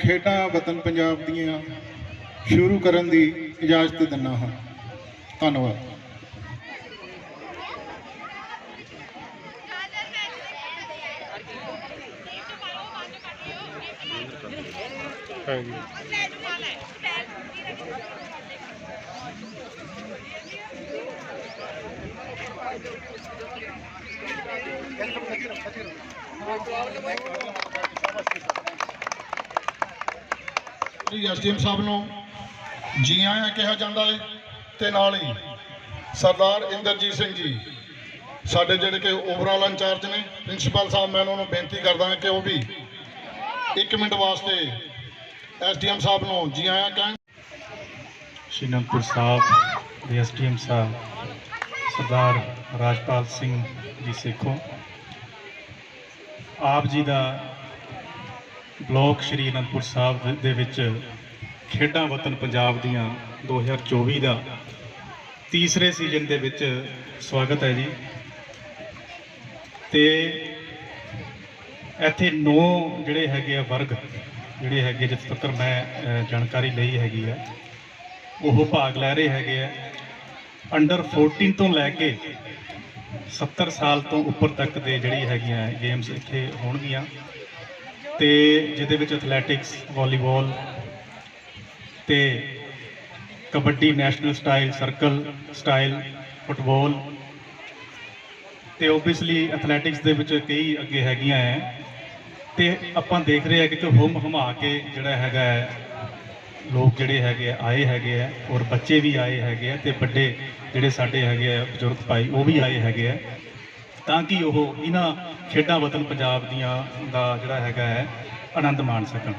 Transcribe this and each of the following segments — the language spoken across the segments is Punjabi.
ਖੇਡਾਂ ਵਤਨ ਪੰਜਾਬ ਦੀਆਂ ਸ਼ੁਰੂ ਕਰਨ ਦੀ ਇਜਾਜ਼ਤ ਦਿੰਦਾ ਹਾਂ। ਧੰਨਵਾਦ। ਹਾਂਜੀ। ਜੀ ਐਸਡੀਐਮ ਸਾਹਿਬ ਨੂੰ ਜੀ ਆਇਆਂ ਕਿਹਾ ਜਾਂਦਾ ਹੈ ਤੇ ਨਾਲ ਹੀ ਸਰਦਾਰ ਇੰਦਰਜੀਤ ਸਿੰਘ ਜੀ, ਸਾਡੇ ਜਿਹੜੇ ਕਿ ਓਵਰਆਲ ਇੰਚਾਰਜ ਨੇ ਪ੍ਰਿੰਸੀਪਲ ਸਾਹਿਬ, ਮੈਂ ਉਹਨਾਂ ਨੂੰ ਬੇਨਤੀ ਕਰਦਾ ਹਾਂ ਕਿ ਉਹ ਵੀ 1 ਮਿੰਟ ਵਾਸਤੇ ਐਸਡੀਐਮ ਸਾਹਿਬ ਨੂੰ ਜੀ ਆਇਆਂ ਕਹਿਣ। ਸ਼੍ਰੀ ਅਨੰਦਪੁਰ ਸਾਹਿਬ ਦੇ ਐਸਡੀਐਮ ਸਾਹਿਬ, ਸਰਦਾਰ ਰਾਜਪਾਲ ਸਿੰਘ ਜੀ ਸੇਖੋ, ਆਪ ਜੀ ਦਾ ਬਲਾਕ ਸ਼੍ਰੀ ਅਨੰਦਪੁਰ ਸਾਹਿਬ ਦੇ- ਵਿੱਚ ਖੇਡਾਂ ਵਤਨ ਪੰਜਾਬ ਦੀਆਂ 2024 ਦਾ ਤੀਸਰੇ ਸੀਜ਼ਨ ਦੇ ਵਿੱਚ ਸਵਾਗਤ ਹੈ ਜੀ। ਤੇ ਇੱਥੇ ਨੌ ਜਿਹੜੇ ਹੈਗੇ ਆ ਵਰਗ, ਜਿਹੜੇ ਹੈਗੇ ਜਿਸ ਤੱਕ ਮੈਂ ਜਾਣਕਾਰੀ ਲਈ ਹੈਗੀ ਆ, ਉਹ ਭਾਗ ਲੈ ਰਹੇ ਹੈਗੇ ਆ। ਅੰਡਰ 14 ਤੋਂ ਲੈ ਕੇ 70 ਸਾਲ ਤੋਂ ਉੱਪਰ ਤੱਕ ਦੇ ਜਿਹੜੀ ਹੈਗੀਆਂ ਗੇਮਸ ਇੱਥੇ ਹੋਣਗੀਆਂ। ਤੇ ਜਿਹਦੇ ਵਿੱਚ ਐਥਲੈਟਿਕਸ ਵਾਲੀਬਾਲ ਤੇ kabaddi national style circle style football ਤੇ ਓਬਵੀਅਸਲੀ ਐਥਲੈਟਿਕਸ ਦੇ ਵਿੱਚ ਕਈ ਅੱਗੇ ਹੈਗੀਆਂ ਹੈ ਤੇ ਆਪਾਂ ਦੇਖ ਰਹੇ ਹਾਂ ਕਿ ਹੁਮ ਹਮਾ ਕੇ ਜਿਹੜਾ ਹੈਗਾ ਹੈ ਲੋਕ ਜਿਹੜੇ ਹੈਗੇ ਆਏ ਹੈਗੇ ਆ ਔਰ ਬੱਚੇ ਵੀ ਆਏ ਹੈਗੇ ਆ ਤੇ ਵੱਡੇ ਜਿਹੜੇ ਸਾਡੇ ਹੈਗੇ ਆ ਬਜ਼ੁਰਗ ਭਾਈ ਉਹ ਵੀ ਆਏ ਹੈਗੇ ਆ। ਤਾਂ ਕਿ ਉਹ ਇਹਨਾਂ ਖੇਡਾਂ ਵਤਨ ਪੰਜਾਬ ਦੀਆਂ ਦਾ ਜਿਹੜਾ ਹੈਗਾ ਹੈ, ਆਨੰਦ ਮਾਣ ਸਕਣ।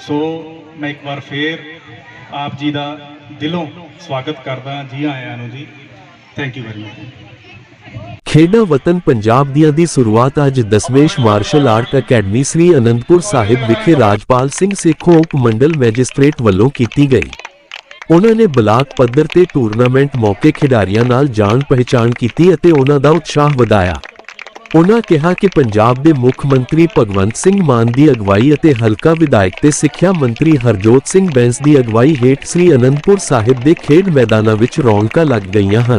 ਸੋ ਮੈਂ ਇੱਕ ਵਾਰ ਫੇਰ ਆਪ ਜੀ ਦਾ ਦਿਲੋਂ ਸਵਾਗਤ ਕਰਦਾ ਜੀ ਆਇਆਂ ਨੂੰ ਜੀ। ਥੈਂਕ ਯੂ ਵੈਰੀ ਮਚ ਖੇਡਾਂ ਵਤਨ ਪੰਜਾਬ ਦੀਆਂ ਦੀ ਸ਼ੁਰੂਆਤ ਅੱਜ ਦਸਵੇਸ਼ martial art academy Sri Anandpur Sahib ਵਿਖੇ ਰਾਜਪਾਲ ਸਿੰਘ ਸੇਖੋਂ ਉਪ ਮੰਡਲ ਮੈਜਿਸਟ੍ਰੇਟ ਵੱਲੋਂ ਕੀਤੀ ਗਈ। ਉਹਨਾਂ ਨੇ ਬਲਾਕ ਪੱਧਰ ਤੇ ਟੂਰਨਾਮੈਂਟ ਮੌਕੇ ਖਿਡਾਰੀਆਂ ਨਾਲ ਜਾਣ ਪਹਿਚਾਣ ਕੀਤੀ ਅਤੇ ਉਹਨਾਂ ਦਾ ਉਤਸ਼ਾਹ ਵਧਾਇਆ। ਉਹਨਾਂ ਕਿਹਾ ਕਿ ਪੰਜਾਬ ਦੇ ਮੁੱਖ ਮੰਤਰੀ ਭਗਵੰਤ ਸਿੰਘ ਮਾਨ ਦੀ ਅਗਵਾਈ ਅਤੇ ਹਲਕਾ ਵਿਧਾਇਕ ਤੇ ਸਿੱਖਿਆ ਮੰਤਰੀ ਹਰਜੋਤ ਸਿੰਘ ਬੈਂਸ ਦੀ ਅਗਵਾਈ ਹੇਠ ਸ੍ਰੀ ਅਨੰਦਪੁਰ ਸਾਹਿਬ ਦੇ ਖੇਡ ਮੈਦਾਨਾਂ ਵਿੱਚ ਰੌਣਕਾਂ ਲੱਗ ਗਈਆਂ ਹਨ।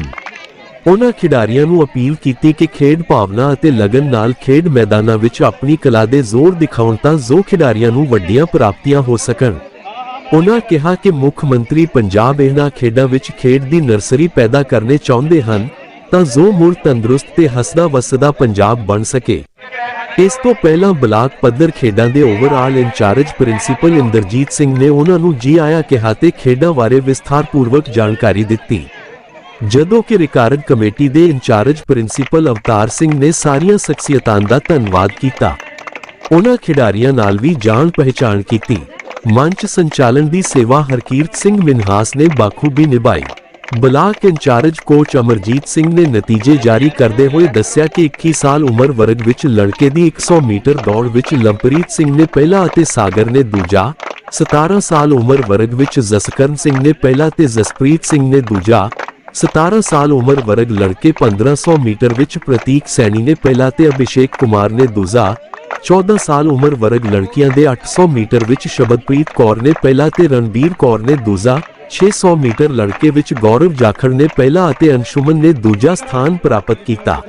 ਉਹਨਾਂ ਖਿਡਾਰੀਆਂ ਨੂੰ ਅਪੀਲ ਕੀਤੀ ਕਿ ਖੇਡ ਭਾਵਨਾ ਅਤੇ ਲਗਨ ਨਾਲ ਖੇਡ ਮੈਦਾਨਾਂ ਵਿੱਚ ਆਪਣੀ ਕਲਾ ਦੇ ਜ਼ੋਰ ਦਿਖਾਉਣ ਤਾਂ ਜੋ ਖਿਡਾਰੀਆਂ ਨੂੰ ਵੱਡੀਆਂ ਪ੍ਰਾਪਤੀਆਂ ਹੋ ਸਕਣ। ਉਹਨਾਂ ਕਿਹਾ ਕਿ ਮੁੱਖ ਮੰਤਰੀ ਪੰਜਾਬ ਇਹਨਾਂ ਖੇਡਾਂ ਵਿੱਚ ਖੇਡ ਦੀ ਨਰਸਰੀ ਪੈਦਾ ਕਰਨੇ ਚਾਹੁੰਦੇ ਹਨ, ਤਾਂ ਜੋ ਮੁੜ ਤੰਦਰੁਸਤ ਤੇ ਹੱਸਦਾ ਵਸਦਾ ਪੰਜਾਬ ਬਣ ਸਕੇ। ਇਸ ਤੋਂ ਪਹਿਲਾਂ ਬਲਾਕ ਪੱਧਰ ਖੇਡਾਂ ਦੇ overall incharge principal Inderjit Singh ਨੇ ਉਹਨਾਂ ਨੂੰ ਜੀ ਆਇਆ ਕਿਹਾ ਤੇ ਖੇਡਾਂ ਬਾਰੇ ਵਿਸਥਾਰਪੂਰਵਕ ਜਾਣਕਾਰੀ ਦਿੱਤੀ। ਜਦੋਂ ਕਿ ਰਿਕਾਰਡ ਕਮੇਟੀ ਦੇ ਇੰਚਾਰਜ ਪ੍ਰਿੰਸੀਪਲ ਅਵਤਾਰ ਸਿੰਘ ਨੇ ਸਾਰੀਆਂ ਸ਼ਖਸੀਅਤਾਂ ਦਾ ਧੰਨਵਾਦ ਕੀਤਾ। ਉਹਨਾਂ ਖਿਡਾਰੀਆਂ ਨਾਲ ਵੀ ਜਾਣ ਪਹਿਚਾਣ ਕੀਤੀ। ਮੰਚ ਸੰਚਾਲਨ ਦੀ ਸੇਵਾ ਹਰਕੀਰਤ ਸਿੰਘ ਮਿਨਹਾਸ ਨੇ ਬਾਖੂਬੀ ਨਿਭਾਈ। Block incharge coach Amarjit Singh ਨੇ ਨਤੀਜੇ ਜਾਰੀ ਕਰਦੇ ਹੋਏ ਦੱਸਿਆ ਕਿ 21 ਸਾਲ ਉਮਰ ਵਰਗ ਵਿੱਚ ਲੜਕੇ ਦੀ 100 ਮੀਟਰ ਦੌੜ ਵਿੱਚ ਲੰਪਰੀਤ ਸਿੰਘ ਨੇ ਪਹਿਲਾ ਅਤੇ ਸਾਗਰ ਨੇ ਦੂਜਾ 17 ਸਾਲ ਉਮਰ ਵਰਗ ਵਿੱਚ ਜਸਕਰਨ ਸਿੰਘ ਨੇ ਪਹਿਲਾ ਤੇ ਜਸਪ੍ਰੀਤ ਸਿੰਘ ਨੇ ਦੂਜਾ 17 ਸਾਲ ਉਮਰ ਵਰਗ ਲੜਕੇ 1500 ਮੀਟਰ ਵਿੱਚ ਪ੍ਰਤੀਕ ਸੈਣੀ ਨੇ ਪਹਿਲਾ ਤੇ ਅਭਿਸ਼ੇਕ ਕੁਮਾਰ ਨੇ ਦੂਜਾ 14 ਸਾਲ ਉਮਰ ਵਰਗ ਲੜਕੀਆਂ ਦੇ 800 ਮੀਟਰ ਵਿੱਚ ਸ਼ਬਦਪ੍ਰੀਤ ਕੌਰ ਨੇ ਪਹਿਲਾ ਤੇ ਰਣਬੀਰ ਕੌਰ ਨੇ ਦੂਜਾ 600 ਮੀਟਰ ਲੜਕੇ ਵਿੱਚ ਗੌਰਵ ਜਾਖੜ ਨੇ ਪਹਿਲਾ ਅਤੇ ਅੰਸ਼ੁਮਨ ਨੇ ਦੂਜਾ ਸਥਾਨ ਪ੍ਰਾਪਤ ਕੀਤਾ।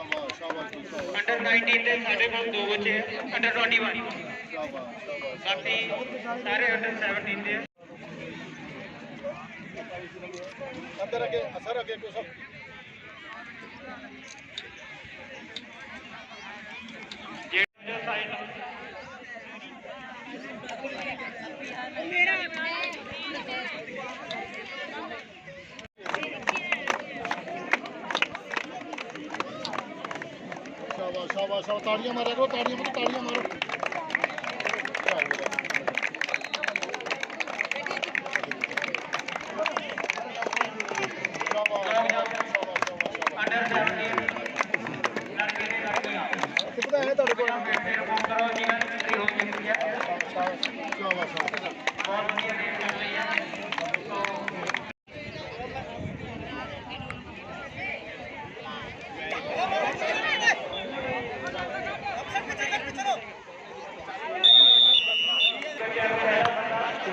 ਸ਼ਾਬਾਸ਼ ਸ਼ਾਬਾਸ਼ ਅੰਡਰ 19 ਦੇ ਸਾਡੇ ਕੋਲ ਦੋ ਬੱਚੇ ਆ ਅੰਡਰ 21 ਬਾਕੀ ਸਾਰੇ ਅੰਡਰ 17 ਦੇ ਆ। ਅੰਦਰ ਅੱਗੇ ਅਸਰ ਅੱਗੇ ਕੋ ਸਭ ਜਿਹੜਾ ਸਾਈਨ ਸ਼ਾਬਾਸ਼ ਸ਼ਾਬਾਸ਼ ਤਾੜੀਆਂ ਮਾਰਿਆ ਕਰੋ ਤਾੜੀਆਂ ਮਾਰੋ ਤਾੜੀਆਂ ਮਾਰੋ ਅੰਡਰ 17 ਲੜਕੇ ਤੇ ਲੜਕੀਆਂ ਕਿੱਦਾਂ ਹੈ ਤੁਹਾਡੇ ਕੋਲ ਰਿਪੋਰਟ ਕਰੋ ਜਿਨ੍ਹਾਂ ਦੀ ਐਂਟਰੀ ਹੋ ਚੁੱਕੀ ਹੈ ਸ਼ਾਬਾਸ਼ ਸ਼ਾਬਾਸ਼ ਬਹੁਤ ਵਧੀਆ ਰੇਟ ਚੱਲ ਰਹੀ ਹੈ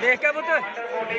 ਦੇਖ ਕੇ ਪੁੱਤ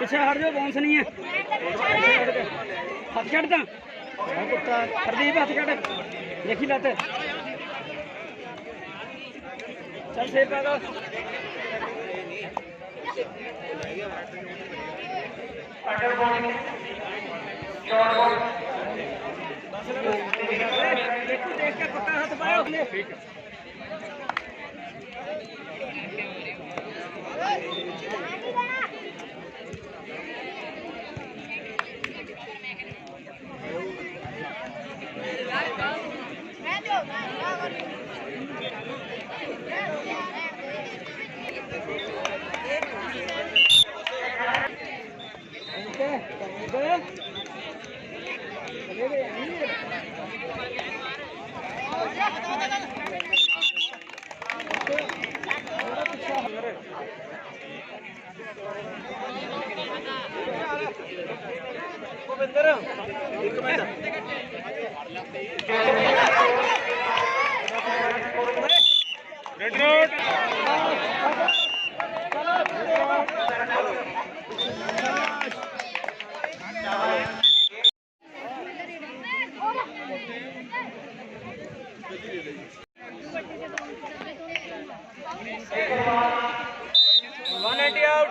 ਪਿੱਛੇ ਹਟ ਜਾਓ ਬਾਉਂਸ ਨਹੀਂ ਹੈ। ਪਿੱਛੇ ਹਟ ਕੇ। ਹੱਥ ਛੱਡ ਤਾਂ। ਆ ਕੁੱਤਾ ਹਰਦੀਪ ਹੱਥ ਛੱਡ ਦੇਖੀ ਲੱਤ। ਚੱਲ ਸੇਬ ਪਾ ਦੋ। ਅੰਡਰ ਬੋਲ ਸ਼ਾਰਟ ਬੋਲ ਦੇਖੋ, ਦੇਖ ਕੇ ਪੱਕਾ ਹੱਥ ਪਾਓ ਠੀਕ ਭਿੰਦਰ ਇੱਕ minute red road One ninety out.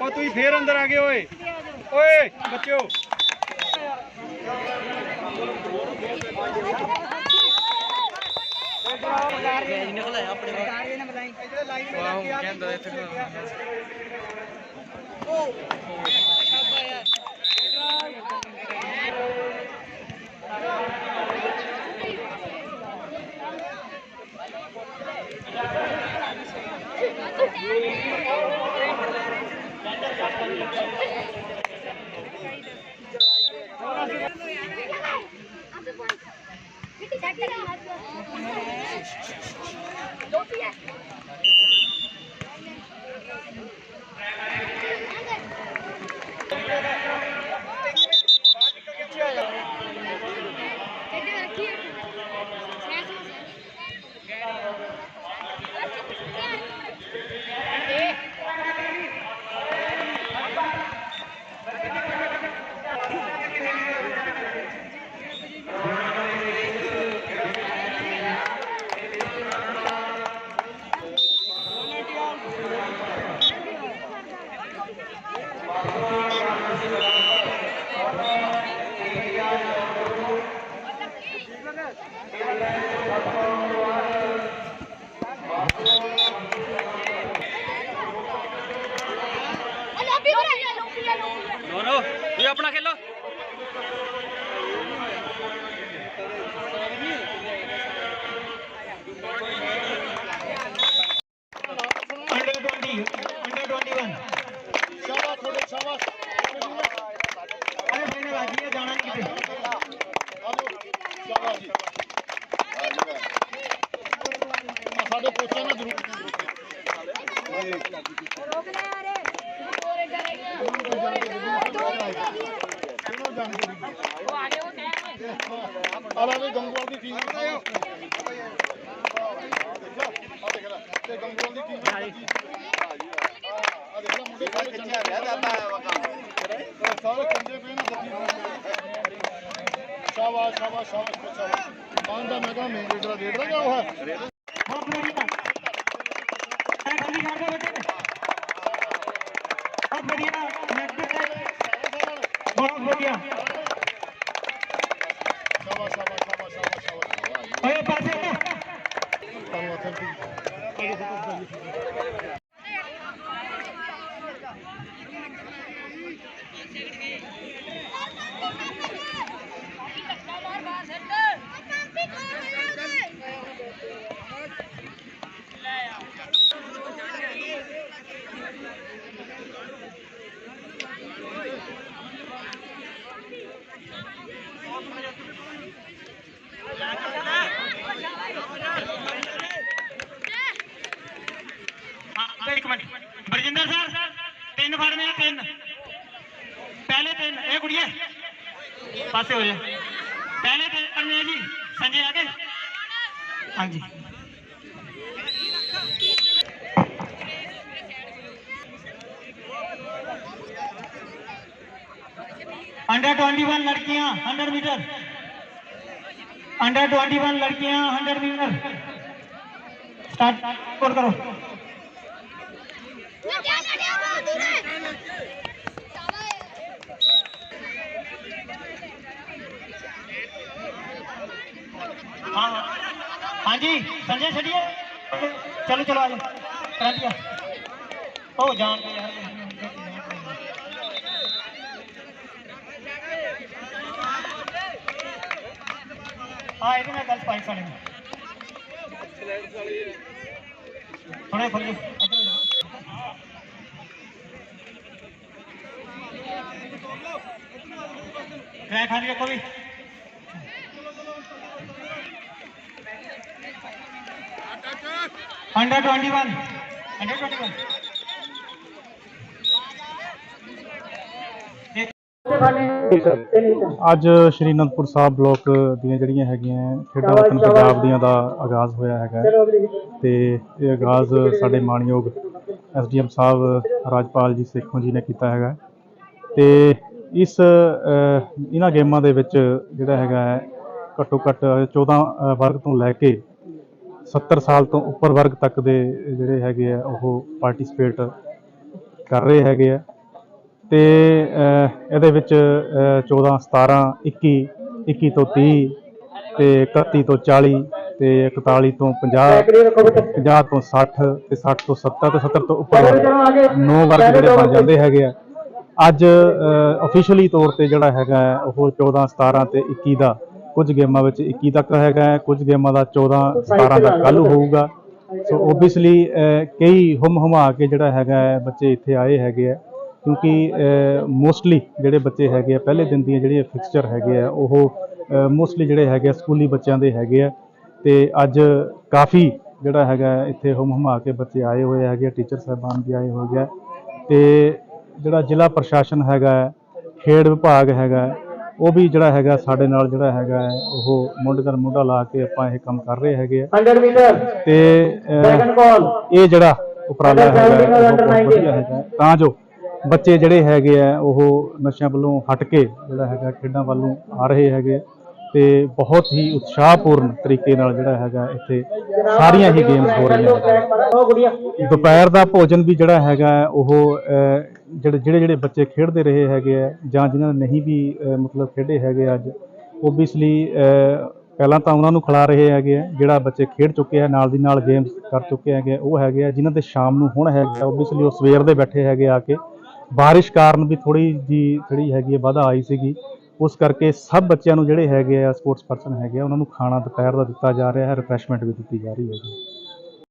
ਉਹ ਤੁਸੀਂ ਫੇਰ ਅੰਦਰ ਆ ਗਏ ਓਏ ਓਏ ਬੱਚਿਓ ਲੋਬੀ ਗੰਗਵਾਲ ਦੀ ਟੀਮ ਤੇ ਗੰਗਵਾਲ ਦੀ ਟੀਮ ਆ ਦੇਖ ਲੈ ਮੁੰਡੇ ਸਾਰੇ ਚੱਲਿਆ ਰਹਿ ਜਾਂਦਾ ਹੈ। ਸਾਰੇ ਚੰਗੇ ਪਏ ਨਾ ਬੱਤੀ ਸ਼ਾਬਾਸ਼ ਸ਼ਾਬਾਸ਼ ਸ਼ਾਬਾਸ਼ ਸ਼ਾਬਾਸ਼। ਮਾਨ ਦਾ ਮੈਂ ਕਹਾਂ ਮੇਨ ਲੀਡਰ ਲੀਡਰ ਕਿਆ ਹੈ ਬਹੁਤ ਵਧੀਆ ਐ ਖਾਲੀ ਕਰ ਦੋ ਬੱਚੇ ਬਹੁਤ ਵਧੀਆ ਨੈਕਸਟ ਬਹੁਤ ਵਧੀਆ ਸ਼ਾਬਾਸ਼ ਸ਼ਾਬਾਸ਼। Olha, parceiro! पासे हो जाए। पहले तो में जी, संजय आगे। हाँ जी। अंडर ट्वेंटी वन लड़कियाँ hundred meter under twenty one लड़कियाँ हंड्रेड मीटर स्टार्ट करो। हाँ। हाँ जी, संजय छड़िए चलो चलो आज करा ओ, जान हाँ ये गल पाई साढ़े थोड़ा खुल ट्रैक खाली रखो भी। under twenty one under twenty one ਅੱਜ ਸ਼੍ਰੀ ਅਨੰਦਪੁਰ ਸਾਹਿਬ ਬਲਾਕ ਦੀਆਂ ਜਿਹੜੀਆਂ ਹੈਗੀਆਂ ਖੇਡਾਂ ਵਤਨ ਪੰਜਾਬ ਦੀਆਂ ਦਾ ਆਗਾਜ਼ ਹੋਇਆ ਹੈਗਾ ਤੇ ਇਹ ਆਗਾਜ਼ ਸਾਡੇ ਮਾਣਯੋਗ ਐਸਡੀਐਮ ਸਾਹਿਬ ਰਾਜਪਾਲ ਜੀ ਸੇਖੋਂ ਜੀ ਨੇ ਕੀਤਾ ਹੈਗਾ ਤੇ ਇਸ ਅ, ਇਹਨਾਂ ਗੇਮਾਂ ਦੇ ਵਿੱਚ ਜਿਹੜਾ ਹੈਗਾ ਹੈ ਘੱਟੋ ਘੱਟ 14 ਅ, ਵਰਗ ਤੋਂ ਲੈ ਕੇ 70 ਸਾਲ ਤੋਂ ਉੱਪਰ ਵਰਗ ਤੱਕ ਦੇ ਜਿਹੜੇ ਹੈਗੇ ਆ ਉਹ ਪਾਰਟਿਸਿਪੇਟ ਕਰ ਰਹੇ ਹੈਗੇ ਆ। ਤੇ ਇਹਦੇ ਵਿੱਚ ਅਹ, 14 17 21 21 ਤੋਂ 30 ਤੇ 31 ਤੋਂ 40 ਤੇ 41 ਤੋਂ 50 50 ਤੋਂ 60 ਤੇ 60 ਤੋਂ 70 ਤੇ 70 ਤੋਂ ਉੱਪਰ ਨੌ ਵਰਗ ਜਿਹੜੇ ਬਣ ਜਾਂਦੇ ਹੈਗੇ ਆ। ਅੱਜ ਅਫੀਸ਼ੀਅਲੀ ਤੌਰ ਤੇ ਜਿਹੜਾ ਹੈਗਾ ਹੈ, ਉਹ 14 17 ਤੇ 21 ਦਾ ਕੁਝ ਗੇਮਾਂ ਵਿੱਚ 21 ਤੱਕ ਹੈਗਾ ਹੈ, ਕੁਝ ਗੇਮਾਂ ਦਾ 14 17 ਦਾ ਕੱਲ ਹੋਊਗਾ। ਸੋ ਓਬਵੀਅਸਲੀ ਕਈ ਹੁਮ ਹੁਮਾ ਕੇ ਜਿਹੜਾ ਹੈਗਾ ਹੈ, ਬੱਚੇ ਇੱਥੇ ਆਏ ਹੈਗੇ ਆ ਕਿਉਂਕਿ ਮੋਸਟਲੀ ਜਿਹੜੇ ਬੱਚੇ ਹੈਗੇ ਆ ਪਹਿਲੇ ਦਿਨ ਦੀਆਂ ਜਿਹੜੀਆਂ ਫਿਕਸਚਰ ਹੈਗੇ ਆ ਉਹ ਮੋਸਟਲੀ ਜਿਹੜੇ ਹੈਗੇ ਆ ਸਕੂਲੀ ਬੱਚਿਆਂ ਦੇ ਹੈਗੇ ਆ। ਤੇ ਅੱਜ ਕਾਫੀ ਜਿਹੜਾ ਹੈਗਾ ਇੱਥੇ ਹੁਮ ਹੁਮਾ ਕੇ ਬੱਚੇ ਆਏ ਹੋਏ ਹੈਗੇ ਆ ਟੀਚਰ ਸਾਹਿਬਾਨ ਵੀ ਆਏ ਹੋਏ ਆ। ਤੇ ਜਿਹੜਾ ਜ਼ਿਲ੍ਹਾ ਪ੍ਰਸ਼ਾਸਨ ਹੈਗਾ ਖੇਡ ਵਿਭਾਗ ਹੈਗਾ ਉਹ ਵੀ ਜਿਹੜਾ ਹੈਗਾ ਸਾਡੇ ਨਾਲ ਜਿਹੜਾ ਹੈਗਾ ਉਹ ਮੁੰਡੇ ਨਾਲ ਮੁੰਡਾ ਲਾ ਕੇ ਆਪਾਂ ਇਹ ਕੰਮ ਕਰ ਰਹੇ ਹੈਗੇ ਆ। 100 ਤੇ ਇਹ ਜਿਹੜਾ ਉਪਰਾਲਾ ਹੈਗਾ ਤਾਂ ਜੋ ਬੱਚੇ ਜਿਹੜੇ ਹੈਗੇ ਆ ਉਹ ਨਸ਼ਿਆਂ ਵੱਲੋਂ ਹਟ ਕੇ ਜਿਹੜਾ ਹੈਗਾ ਖੇਡਾਂ ਵੱਲੋਂ ਆ ਰਹੇ ਹੈਗੇ ਤੇ ਬਹੁਤ ਹੀ ਉਤਸ਼ਾਹਪੂਰਨ ਤਰੀਕੇ ਨਾਲ ਜਿਹੜਾ ਹੈਗਾ ਇੱਥੇ ਸਾਰੀਆਂ ਹੀ ਗੇਮਸ ਹੋ ਰਹੀਆਂ ਦੁਪਹਿਰ ਦਾ ਭੋਜਨ ਵੀ ਜਿਹੜਾ ਹੈਗਾ ਉਹ ਜਿਹੜੇ ਜਿਹੜੇ ਜਿਹੜੇ ਬੱਚੇ ਖੇਡਦੇ ਰਹੇ ਹੈਗੇ ਆ ਜਾਂ ਜਿਨ੍ਹਾਂ ਨੇ ਨਹੀਂ ਵੀ ਮਤਲਬ ਖੇਡੇ ਹੈਗੇ ਅੱਜ ਓਬਵੀਅਸਲੀ ਪਹਿਲਾਂ ਤਾਂ ਉਹਨਾਂ ਨੂੰ ਖਿਲਾ ਰਹੇ ਹੈਗੇ ਆ, ਜਿਹੜਾ ਬੱਚੇ ਖੇਡ ਚੁੱਕੇ ਆ, ਨਾਲ ਦੀ ਨਾਲ ਗੇਮਸ ਕਰ ਚੁੱਕੇ ਹੈਗੇ ਉਹ ਹੈਗੇ ਆ, ਜਿਨ੍ਹਾਂ ਦੇ ਸ਼ਾਮ ਨੂੰ ਹੁਣ ਹੈਗਾ ਓਬਵੀਅਸਲੀ ਉਹ ਸਵੇਰ ਦੇ ਬੈਠੇ ਹੈਗੇ ਆ ਕੇ। ਬਾਰਿਸ਼ ਕਾਰਨ ਵੀ ਥੋੜੀ ਜੀ ਜਿਹੜੀ ਹੈਗੀ ਹੈ ਵਾਧਾ ਆਈ ਸੀਗੀ। ਉਸ ਕਰਕੇ ਸਭ ਬੱਚਿਆਂ ਨੂੰ ਜਿਹੜੇ ਹੈਗੇ ਆ ਸਪੋਰਟਸ ਪਰਸਨ ਹੈਗੇ ਆ, ਉਹਨਾਂ ਨੂੰ ਖਾਣਾ ਦੁਪਹਿਰ ਦਾ ਦਿੱਤਾ ਜਾ ਰਿਹਾ ਹੈ ਰਿਫਰੈਸ਼ਮੈਂਟ ਵੀ ਦਿੱਤੀ ਜਾ ਰਹੀ ਹੈਗੀ